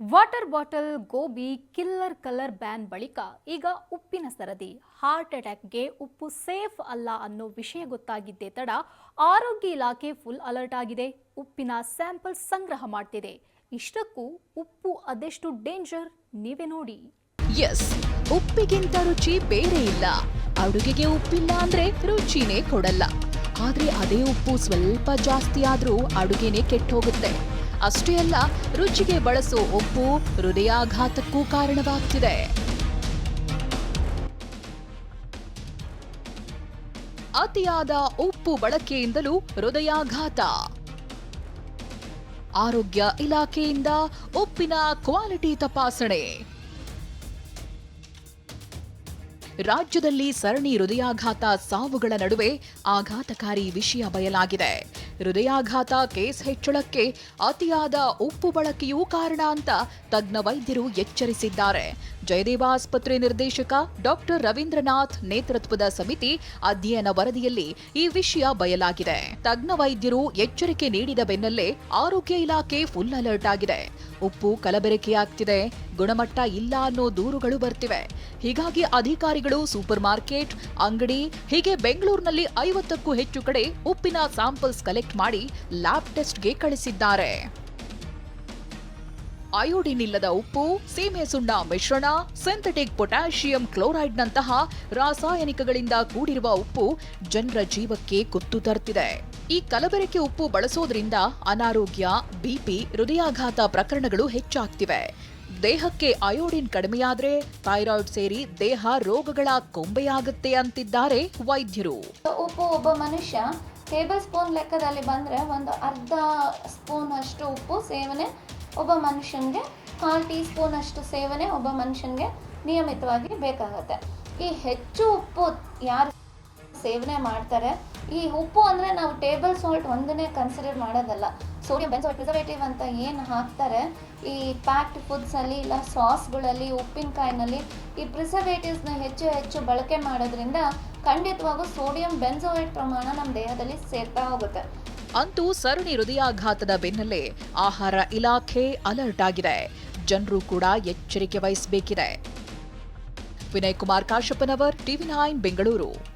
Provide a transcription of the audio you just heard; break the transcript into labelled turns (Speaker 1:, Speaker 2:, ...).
Speaker 1: Water bottle gobi killer colour ban ಬಳಿಕ ಈಗ ಉಪ್ಪಿನ ಸರದಿ. ಹಾರ್ಟ್ ಅಟ್ಯಾಕ್ಗೆ ಉಪ್ಪು ಸೇಫ್ ಅಲ್ಲ ಅನ್ನೋ ವಿಷಯ ಗೊತ್ತಾಗಿದ್ದೇ ತಡ ಆರೋಗ್ಯ ಇಲಾಖೆ ಫುಲ್ ಅಲರ್ಟ್ ಆಗಿದೆ. ಉಪ್ಪಿನ ಸ್ಯಾಂಪಲ್ ಸಂಗ್ರಹ ಮಾಡ್ತಿದೆ. ಇಷ್ಟಕ್ಕೂ ಉಪ್ಪು ಅದೆಷ್ಟು ಡೇಂಜರ್ ನೀವೇ ನೋಡಿ.
Speaker 2: ಎಸ್, ಉಪ್ಪಿಗಿಂತ ರುಚಿ ಬೇರೆ ಇಲ್ಲ. ಅಡುಗೆಗೆ ಉಪ್ಪಿಲ್ಲ ಅಂದ್ರೆ ರುಚಿನೇ ಕೊಡಲ್ಲ. ಆದ್ರೆ ಅದೇ ಉಪ್ಪು ಸ್ವಲ್ಪ ಜಾಸ್ತಿ ಆದ್ರೂ ಕೆಟ್ಟ ಕೆಟ್ಟೋಗುತ್ತೆ. ಅಷ್ಟೇ ಅಲ್ಲ, ರುಚಿಗೆ ಬಳಸೋ ಉಪ್ಪು ಹೃದಯಾಘಾತಕ್ಕೂ ಕಾರಣವಾಗ್ತಿದೆ. ಅತಿಯಾದ ಉಪ್ಪು ಬಳಕೆಯಿಂದಲೂ ಹೃದಯಾಘಾತ. ಆರೋಗ್ಯ ಇಲಾಖೆಯಿಂದ ಉಪ್ಪಿನ ಕ್ವಾಲಿಟಿ ತಪಾಸಣೆ. ರಾಜ್ಯದಲ್ಲಿ ಸರಣಿ ಹೃದಯಾಘಾತ ಸಾವುಗಳ ನಡುವೆ ಆಘಾತಕಾರಿ ವಿಷಯ ಬಯಲಾಗಿದೆ. ಹೃದಯಾಘಾತ ಕೇಸ್ ಹೆಚ್ಚಳಕ್ಕೆ ಅತಿಯಾದ ಉಪ್ಪು ಬಳಕೆಯೂ ಕಾರಣ ಅಂತ ತಜ್ಞ ವೈದ್ಯರು ಎಚ್ಚರಿಸಿದ್ದಾರೆ. ಜಯದೇವ ಆಸ್ಪತ್ರೆ ನಿರ್ದೇಶಕ ಡಾಕ್ಟರ್ ರವೀಂದ್ರನಾಥ್ ನೇತೃತ್ವದ ಸಮಿತಿ ಅಧ್ಯಯನ ವರದಿಯಲ್ಲಿ ಈ ವಿಷಯ ಬಯಲಾಗಿದೆ. ತಜ್ಞ ವೈದ್ಯರು ಎಚ್ಚರಿಕೆ ನೀಡಿದ ಬೆನ್ನಲ್ಲೇ ಆರೋಗ್ಯ ಇಲಾಖೆ ಫುಲ್ ಅಲರ್ಟ್ ಆಗಿದೆ. ಉಪ್ಪು ಕಲಬೆರಕೆಯಾಗ್ತಿದೆ ಗುಣಮಟ್ಟ ಇಲ್ಲ ಅನ್ನೋ ದೂರುಗಳು ಬರ್ತಿವೆ. ಹೀಗಾಗಿ ಅಧಿಕಾರಿಗಳು ಸೂಪರ್ ಮಾರ್ಕೆಟ್ ಅಂಗಡಿ, ಹೀಗೆ ಬೆಂಗಳೂರಿನಲ್ಲಿ ಐವತ್ತಕ್ಕೂ ಹೆಚ್ಚು ಕಡೆ ಉಪ್ಪಿನ ಸ್ಯಾಂಪಲ್ಸ್ ಕಲೆಕ್ಟ್ ಮಾಡಿ ಲ್ಯಾಬ್ ಟೆಸ್ಟ್ಗೆ ಕಳಿಸಿದ್ದಾರೆ. ಅಯೋಡಿನ್ ಇಲ್ಲದ ಉಪ್ಪು ಸೀಮೆ ಸುಣ್ಣ ಮಿಶ್ರಣ ಸಿಂಥೆಟಿಕ್ ಪೊಟ್ಯಾಷಿಯಂ ಕ್ಲೋರೈಡ್ನಂತಹ ರಾಸಾಯನಿಕಗಳಿಂದ ಕೂಡಿರುವ ಉಪ್ಪು ಜನರ ಜೀವಕ್ಕೆ ಕುತ್ತು ತರ್ತಿದೆ ಈ ಕಲಬೆರಕೆ ಉಪ್ಪು ಬಳಸೋದ್ರಿಂದ ಅನಾರೋಗ್ಯ ಬಿಪಿ ಹೃದಯಾಘಾತ ಪ್ರಕರಣಗಳು ಹೆಚ್ಚಾಗ್ತಿವೆ. ದೇಹಕ್ಕೆ ಅಯೋಡಿನ್ ಕಡಿಮೆಯಾದ್ರೆ ಥೈರಾಯ್ಡ್ ಸೇರಿ ದೇಹ ರೋಗಗಳ ಕೊಂಬೆಯಾಗುತ್ತೆ ಅಂತಿದ್ದಾರೆ ವೈದ್ಯರು.
Speaker 3: ಉಪ್ಪು ಒಬ್ಬ ಮನುಷ್ಯ ಟೇಬಲ್ ಸ್ಪೂನ್ ಲೆಕ್ಕದಲ್ಲಿ ಬಂದರೆ ಒಂದು ಅರ್ಧ ಸ್ಪೂನ್ ಅಷ್ಟು ಉಪ್ಪು ಸೇವನೆ ಒಬ್ಬ ಮನುಷ್ಯನಿಗೆ ಕಾಲು ಟೀ ಸ್ಪೂನ್ ಅಷ್ಟು ಸೇವನೆ ಒಬ್ಬ ಮನುಷ್ಯನಿಗೆ ನಿಯಮಿತವಾಗಿ ಬೇಕಾಗುತ್ತೆ. ಈ ಹೆಚ್ಚು ಉಪ್ಪು ಯಾರು ಸೇವನೆ ಮಾಡ್ತಾರೆ? ಈ ಉಪ್ಪು ಅಂದರೆ ನಾವು ಟೇಬಲ್ ಸಾಲ್ಟ್ ಒಂದನ್ನೇ ಕನ್ಸಿಡರ್ ಮಾಡೋದಲ್ಲ. ಸೋಡಿಯಂ ಬೆನ್ಸೋಲ್ ಪ್ರಿಸರ್ವೇಟಿವ್ ಅಂತ ಏನು ಹಾಕ್ತಾರೆ? ಈ ಪ್ಯಾಕ್ಡ್ ಫುಡ್ಸಲ್ಲಿ ಇಲ್ಲ ಸಾಸ್ಗಳಲ್ಲಿ ಉಪ್ಪಿನಕಾಯಿನಲ್ಲಿ ಈ ಪ್ರಿಸರ್ವೇಟಿವ್ಸ್ನ ಹೆಚ್ಚು ಹೆಚ್ಚು ಬಳಕೆ ಮಾಡೋದ್ರಿಂದ ಖಂಡಿತವಾಗೂ ಸೋಡಿಯಂ ಬೆನ್ಸೋಯೇಟ್ ಪ್ರಮಾಣ ನಮ್ಮ ದೇಹದಲ್ಲಿ ಸೇರ್ತಾ ಹೋಗುತ್ತೆ.
Speaker 2: ಅಂತೂ ಸರಣಿ ಹೃದಯಾಘಾತದ ಬೆನ್ನಲ್ಲೇ ಆಹಾರ ಇಲಾಖೆ ಅಲರ್ಟ್ ಆಗಿದೆ. ಜನರು ಕೂಡ ಎಚ್ಚರಿಕೆ ವಹಿಸಬೇಕಿದೆ. Vinay Kumar Kashappanavar, TV nine, Bengaluru.